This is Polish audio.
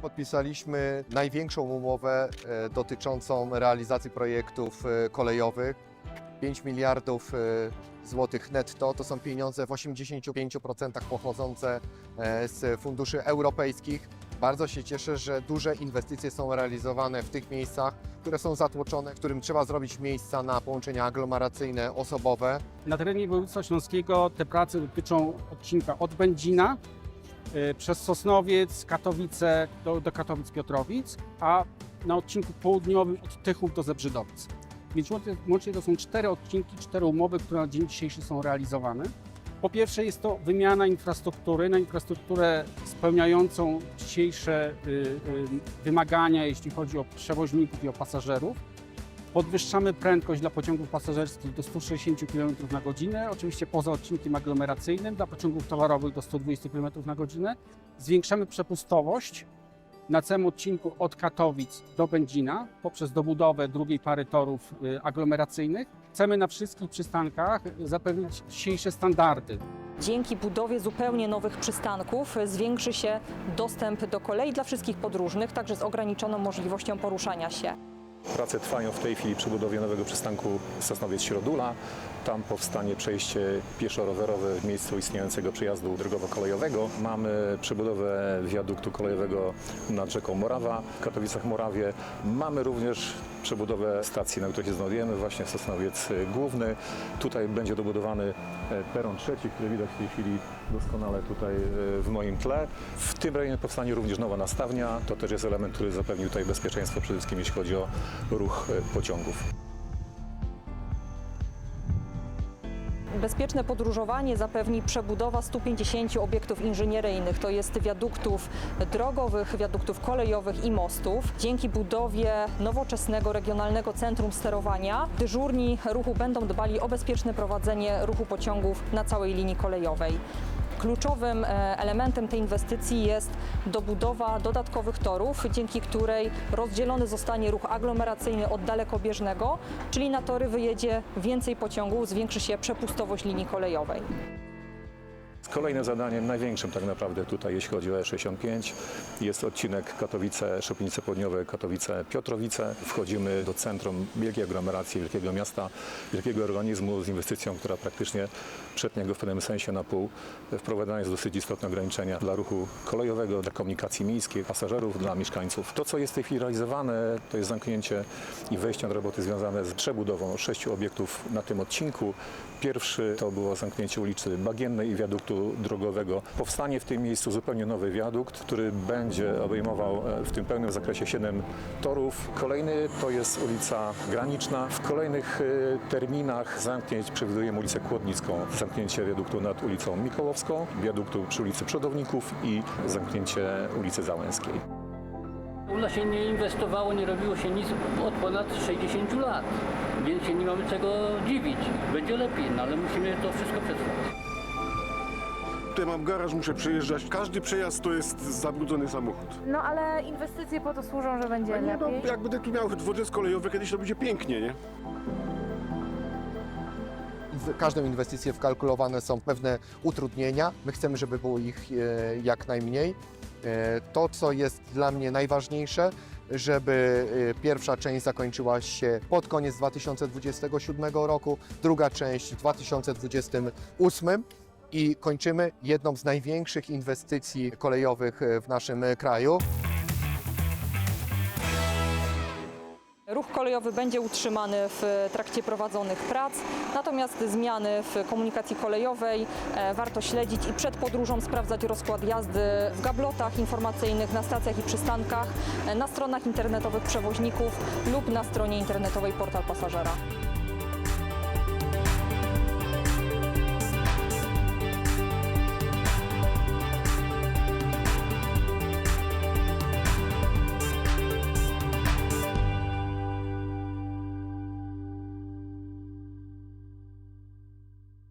podpisaliśmy największą umowę e, dotyczącą realizacji projektów e, kolejowych. 5 miliardów e, złotych netto to są pieniądze w 85% pochodzące z funduszy europejskich. Bardzo się cieszę, że duże inwestycje są realizowane w tych miejscach, które są zatłoczone, w którym trzeba zrobić miejsca na połączenia aglomeracyjne, osobowe. Na terenie województwa śląskiego te prace dotyczą odcinka od Będzina przez Sosnowiec, Katowice do, do Katowic-Piotrowic, a na odcinku południowym od Tychów do Zebrzydowic. Więc łącznie to są cztery odcinki, cztery umowy, które na dzień dzisiejszy są realizowane. Po pierwsze jest to wymiana infrastruktury na infrastrukturę spełniającą dzisiejsze y, y, wymagania, jeśli chodzi o przewoźników i o pasażerów. Podwyższamy prędkość dla pociągów pasażerskich do 160 km na godzinę, oczywiście poza odcinkiem aglomeracyjnym, dla pociągów towarowych do 120 km na godzinę. Zwiększamy przepustowość na całym odcinku od Katowic do Będzina poprzez dobudowę drugiej pary torów y, aglomeracyjnych. Chcemy na wszystkich przystankach zapewnić dzisiejsze standardy. Dzięki budowie zupełnie nowych przystanków zwiększy się dostęp do kolei dla wszystkich podróżnych, także z ograniczoną możliwością poruszania się. Prace trwają w tej chwili przy budowie nowego przystanku Sosnowiec-Środula. Tam powstanie przejście pieszo-rowerowe w miejscu istniejącego przejazdu drogowo-kolejowego. Mamy przebudowę wiaduktu kolejowego nad rzeką Morawa w Katowicach-Morawie. Mamy również przebudowę stacji, na której się znajdujemy, właśnie Sosnowiec Główny. Tutaj będzie dobudowany e, peron trzeci, który widać w tej chwili doskonale tutaj e, w moim tle. W tym rejonie powstanie również nowa nastawnia. To też jest element, który zapewni tutaj bezpieczeństwo, przede wszystkim jeśli chodzi o ruch e, pociągów. Bezpieczne podróżowanie zapewni przebudowa 150 obiektów inżynieryjnych, to jest wiaduktów drogowych, wiaduktów kolejowych i mostów. Dzięki budowie nowoczesnego regionalnego centrum sterowania dyżurni ruchu będą dbali o bezpieczne prowadzenie ruchu pociągów na całej linii kolejowej. Kluczowym e, elementem tej inwestycji jest dobudowa dodatkowych torów, dzięki której rozdzielony zostanie ruch aglomeracyjny od dalekobieżnego, czyli na tory wyjedzie więcej pociągów, zwiększy się przepustowość linii kolejowej. Kolejnym zadaniem, największym tak naprawdę tutaj, jeśli chodzi o E65, jest odcinek Katowice-Szopnice Południowe, Katowice-Piotrowice. Wchodzimy do centrum wielkiej aglomeracji, wielkiego miasta, wielkiego organizmu z inwestycją, która praktycznie przetnie go w pewnym sensie na pół. Wprowadzane jest dosyć istotne ograniczenia dla ruchu kolejowego, dla komunikacji miejskiej, pasażerów, dla mieszkańców. To, co jest w tej chwili realizowane, to jest zamknięcie i wejście na roboty związane z przebudową sześciu obiektów na tym odcinku. Pierwszy to było zamknięcie ulicy Bagiennej i wiaduktu drogowego. Powstanie w tym miejscu zupełnie nowy wiadukt, który będzie obejmował e, w tym pełnym zakresie 7 torów. Kolejny to jest ulica Graniczna. W kolejnych e, terminach zamknięć przewidujemy ulicę Kłodnicką, zamknięcie wiaduktu nad ulicą Mikołowską, wiaduktu przy ulicy Przodowników i zamknięcie ulicy Załęskiej. U nas się nie inwestowało, nie robiło się nic od ponad 60 lat, więc się nie mamy czego dziwić. Będzie lepiej, no ale musimy to wszystko przetrwać. Tutaj mam garaż, muszę przejeżdżać. Każdy przejazd to jest zabrudzony samochód. No ale inwestycje po to służą, że będzie A nie, no, lepiej. jak będę tu miał dworzec kolejowy, kiedyś to będzie pięknie, nie? W każdą inwestycję wkalkulowane są pewne utrudnienia. My chcemy, żeby było ich e, jak najmniej. E, To, co jest dla mnie najważniejsze, żeby e, pierwsza część zakończyła się pod koniec 2027 roku, druga część w 2028 i kończymy jedną z największych inwestycji kolejowych e, w naszym e, kraju. Ruch kolejowy będzie utrzymany w trakcie prowadzonych prac, natomiast zmiany w komunikacji kolejowej e, warto śledzić i przed podróżą sprawdzać rozkład jazdy w gablotach informacyjnych, na stacjach i przystankach, e, na stronach internetowych przewoźników lub na stronie internetowej Portal Pasażera.